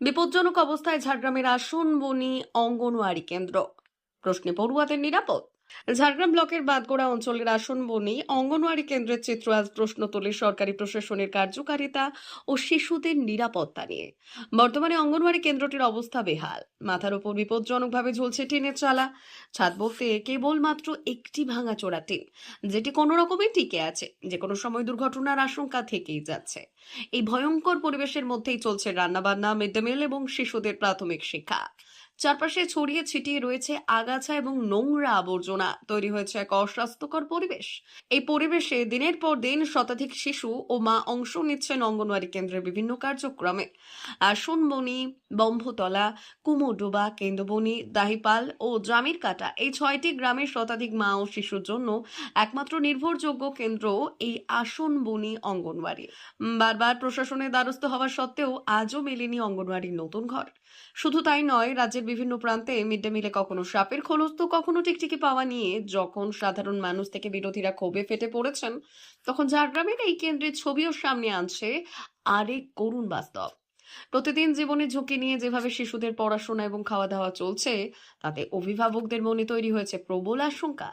বিপজ্জনক অবস্থায় ঝাড়গ্রামের আসন বনি অঙ্গনওয়াড়ি কেন্দ্র। প্রশ্নে পড়ুয়াদের নিরাপদ। ঝাড়গ্রাম ব্লকের বাদগোড়া অঞ্চলের আসন বনি অঙ্গনওয়াড়ি কেন্দ্রের চিত্র আজ প্রশ্ন তোলে সরকারি প্রশাসনের কার্যকারিতা ও শিশুদের নিরাপত্তা নিয়ে। বর্তমানে অঙ্গনওয়াড়ি কেন্দ্রটির অবস্থা বেহাল। মাথার উপর বিপজ্জনকভাবে ঝুলছে টিনের চালা। ছাদ বলতে কেবলমাত্র একটি ভাঙাচোরা টিন, যেটি কোনো রকমে টিকে আছে যে কোনো সময় দুর্ঘটনার আশঙ্কা থেকেই যাচ্ছে। এই ভয়ঙ্কর পরিবেশের মধ্যেই চলছে রান্নাবান্না, মিড ডে মিল এবং শিশুদের প্রাথমিক শিক্ষা। চারপাশে ছড়িয়ে ছিটিয়ে রয়েছে আগাছা এবং নোংরা আবর্জনা। তৈরি হয়েছে এক অস্বাস্থ্যকর পরিবেশ। এই পরিবেশে দিনের পর দিন শতাধিক শিশু ও মা অংশ নিচ্ছেন অঙ্গনওয়াড়ি কেন্দ্রের বিভিন্ন কার্যক্রমে। আসনবনি বম্ভতলা কুমোডোবা কেন্দ্রবনি দাহিপাল ও জামির কাটা এই ছয়টি গ্রামের শতাধিক মা ও শিশুর জন্য একমাত্র নির্ভরযোগ্য কেন্দ্র এই আসনবনি অঙ্গনওয়াড়ি। বারবার প্রশাসনের দ্বারস্থ হওয়া সত্ত্বেও আজও মেলেনি অঙ্গনওয়াড়ির নতুন ঘর। শুধু তাই নয়, রাজ্যের বিভিন্ন প্রান্তে মিড ডে মিলে কখনো সাপের খোলস তো কখনো টিকটিকি পাওয়া নিয়ে যখন সাধারণ মানুষ থেকে বিরোধীরা ক্ষোভে ফেটে পড়েছেন, তখন ঝাড়গ্রামের এই কেন্দ্রের ছবিও সামনে আনছে আরেক করুণ বাস্তব। প্রতিদিন জীবনে ঝুঁকি নিয়ে যেভাবে শিশুদের পড়াশোনা এবং খাওয়া দাওয়া চলছে তাতে অভিভাবকদের মনে তৈরি হয়েছে প্রবল আশঙ্কা।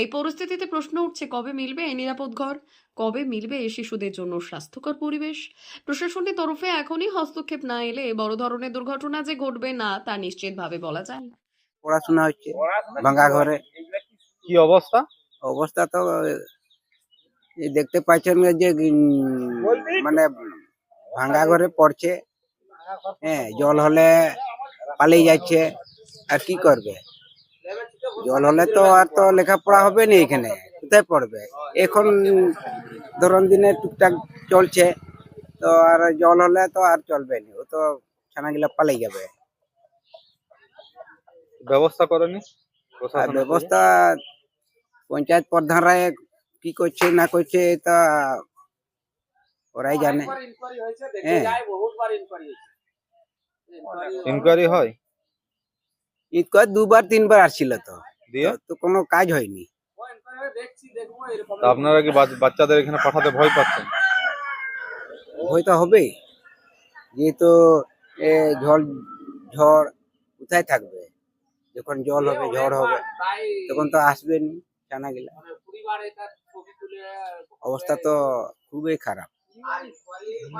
এই পরিস্থিতিতে প্রশ্ন উঠছে কবে মিলবে এই নিরাপদ ঘর? কবে মিলবে এই শিশুদের জন্য স্বাস্থ্যকর পরিবেশ? প্রশাসনের তরফে এখনই হস্তক্ষেপ না এলে বড় ধরনের দুর্ঘটনা যে ঘটবে না তা নিশ্চিতভাবে বলা যায় না। পড়াশোনা হচ্ছে ভাঙা ঘরে। কি অবস্থা? অবস্থা তো দেখতে পাচ্ছেন যে মানে ভাঙা ঘরে পড়ছে। হ্যাঁ জল হলে পালিয়ে যাচ্ছে আর কি করবে? জল হলে তো আর তো লেখাপড়া হবে না এখানে কোথায় পড়বে? এখন ধরুন দিনে টুকটাক চলছে তো আর জল হলে তো আর চলবে না ও তো ছানাগুলা পালিয়ে যাবে। ব্যবস্থা করেনি? ব্যবস্থা পঞ্চায়েত প্রধানরা কি করছে না করছে তা ওরাই জানে। হ্যাঁ। ইনকোয়ারি হয়? করে দুবার তিনবার আসছিল তো। দিয়ে? তো কোনো কাজ হয়নি। আপনারা কি বাচ- বাচ্চাদের এখানে পাঠাতে ভয় পাচ্ছেন? হয়তো হবে যেহেতু এ ঝড় ঝড় কোথায় থাকবে? যখন জল হবে ঝড় হবে তখন তো আসবে নি চানাগুলা অবস্থা তো খুবই খারাপ।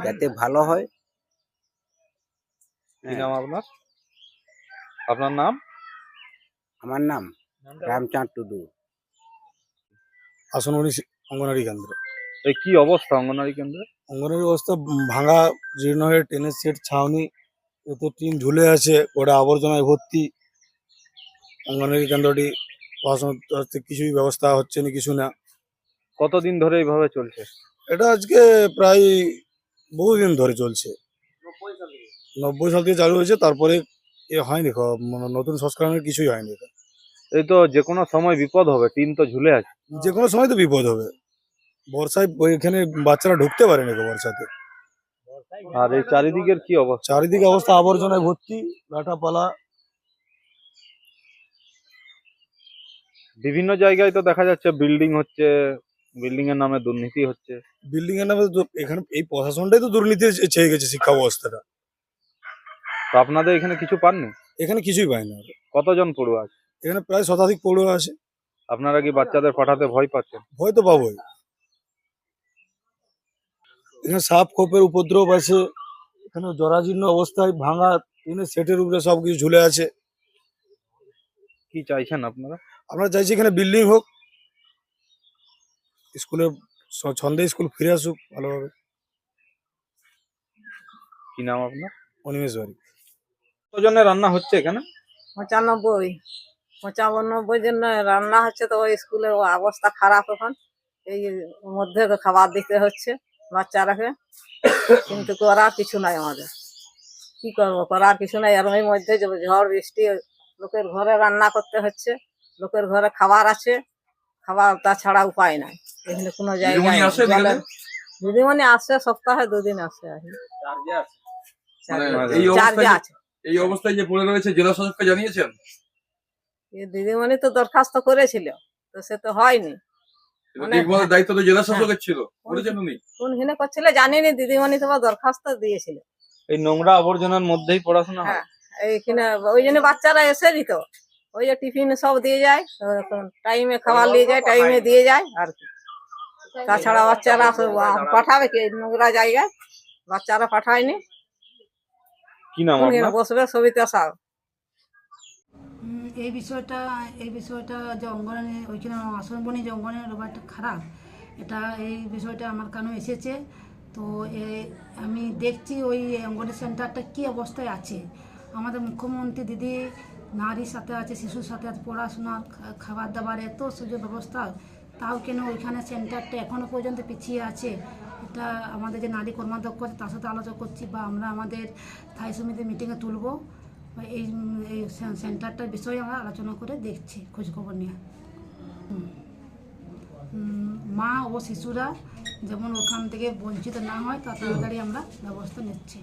যাতে ভালো হয় কি হ্যাঁ, নাম আপনার? আপনার নাম? আমার নাম রামচাঁদ টুডু। আসনবাড়ি শি- অঙ্গনারী কেন্দ্র। এই কি অবস্থা অঙ্গনওয়াড়ি কেন্দ্রে? অঙ্গনারী অবস্থা ভাঙা জীর্ণ হয়ে টেনের সেট ছাউনি এতে টিন ঝুলে আছে ওটা আবর্জনায় ভর্তি। অঙ্গনারী কেন্দ্রটি পড়াশোনার কিছুই ব্যবস্থা হচ্ছে না কিছু না। কতদিন ধরে এইভাবে চলছে? এটা আজকে প্রায় বহুদিন ধরে চলছে। নব্বই সাল থেকে চালু হয়েছে তারপরে এ হয়নি খ- মানে নতুন সংস্করণের কিছুই হয়নি। এটা। এই তো যে কোনো সময় বিপদ হবে টিন তো ঝুলে আছে। যে কোনো সময় তো বিপদ হবে। বর্ষায় এখানে বাচ্চারা ঢুকতে পারে না বর্ষাতে। আর এই চারিদিকের কি অবস্থা? চারিদিকে অবস্থা আবর্জনায় ভর্তি লাটাপালা। বিভিন্ন জায়গায় তো দেখা যাচ্ছে বিল্ডিং হচ্ছে বিল্ডিং এর নামে দুর্নীতি হচ্ছে। বিল্ডিং এর নামে তো এখানে এই প্রশাসনটাই তো দুর্নীতি চেয়ে গেছে শিক্ষা ব্যবস্থাটা। তো আপনাদের এখানে কিছু পাননি? এখানে কিছুই পায় না কতজন পড়ুয়া আছে? এখানে প্রায় শতাধিক পড়ুয়া আছে। আপনারা কি বাচ্চাদের পাঠাতে ভয় পাচ্ছেন? ভয় তো পাবোই। এখানে সাপ খোপের উপদ্রব আছে। এখানে জরাজীর্ণ অবস্থায় ভাঙা টিনের সেটের উপরে সব কিছু ঝুলে আছে। কি চাইছেন আপনারা? আমরা চাইছি এখানে বিল্ডিং হোক। স্কুলের স- ছন্দে স্কুল ফিরে আসুক ভালোভাবে। কি নাম আপনার? অনিমেষ বাড়ি কতজনের রান্না হচ্ছে এখানে? পঁচানব্বই। পঁচানব্বই জন্য রান্না হচ্ছে তো ওই স্কুলে অবস্থা খারাপ এখন। এই মধ্যে খাবার দিতে হচ্ছে বাচ্চারাকে। কিন্তু করার কিছু নাই আমাদের। কি করব? করার কিছু নাই। আর ওই মধ্যে ঝড় বৃষ্টি লোকের ঘরে রান্না করতে হচ্ছে। লোকের ঘরে খাবার আছে। খাবার তাছাড়া উপায় নাই। এখানে কোনো জায়গায় দিদিমণি আসে সপ্তাহে দুদিন আসে। আর কি। মানে চার্জে আছে। এই অবস্থায় যে পড়ে রয়েছে জেলা শাসককে জানিয়েছেন? দিদিমণি তো দরখাস্ত করেছিল তো সে তো হয়নি। মানে- দেখভালের দায়িত্ব তো জেলা শাসকের ছিল করেছেন উনি? কোন হিনে করছিল জানিনি দিদিমণি তোমার দরখাস্ত দিয়েছিল। এই নোংরা আবর্জনার মধ্যেই পড়াশোনা হয়? হ্যাঁ এইখানে ওই জন্য বাচ্চারা এসে দিত। ওই যে টিফিন সব দিয়ে যায় টাইমে খাবার নিয়ে যায় টাইমে দিয়ে যায় আর কি। তাছাড়া বাচ্চারা পাঠাবে কি নোংরা জায়গায়? বাচ্চারা পাঠায়নি। কি নাম আপনার? বসবে সবিতা সাল এই বিষয়টা এই বিষয়টা যে অঙ্গনে ওইখানে আসনবনি যে অঙ্গনের খারাপ। এটা এই বিষয়টা আমার কানে এসেছে। তো এ আমি দেখছি ওই অঙ্গনের সেন্টারটা কী অবস্থায় আছে। আমাদের মুখ্যমন্ত্রী দিদি নারীর সাথে আছে শিশুর সাথে আছে পড়াশোনার খাবার দাবার এত সুযোগ ব্যবস্থা। তাও কেন ওইখানে সেন্টারটা এখনও পর্যন্ত পিছিয়ে আছে? এটা আমাদের যে নারী কর্মাধ্যক্ষ আছে, তার সাথে আলোচনা করছি বা আমরা আমাদের স্থায়ী সমিতি মিটিংয়ে তুলবো। এই এই সেন্টারটার বিষয়ে আমরা আলোচনা করে দেখছি, খোঁজখবর নিয়ে। মা ও শিশুরা যেমন ওখান থেকে বঞ্চিত না হয়, তা তাড়াতাড়ি আমরা ব্যবস্থা নিচ্ছি।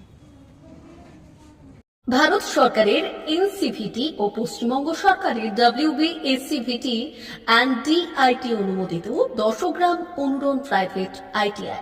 ভারত সরকারের এনসিভিটি ও পশ্চিমবঙ্গ সরকারের ডাব্লিউবি এসসিভিটি অ্যান্ড ডিআইটি অনুমোদিত দশগ্রাম অনুরণ প্রাইভেট আইটিআই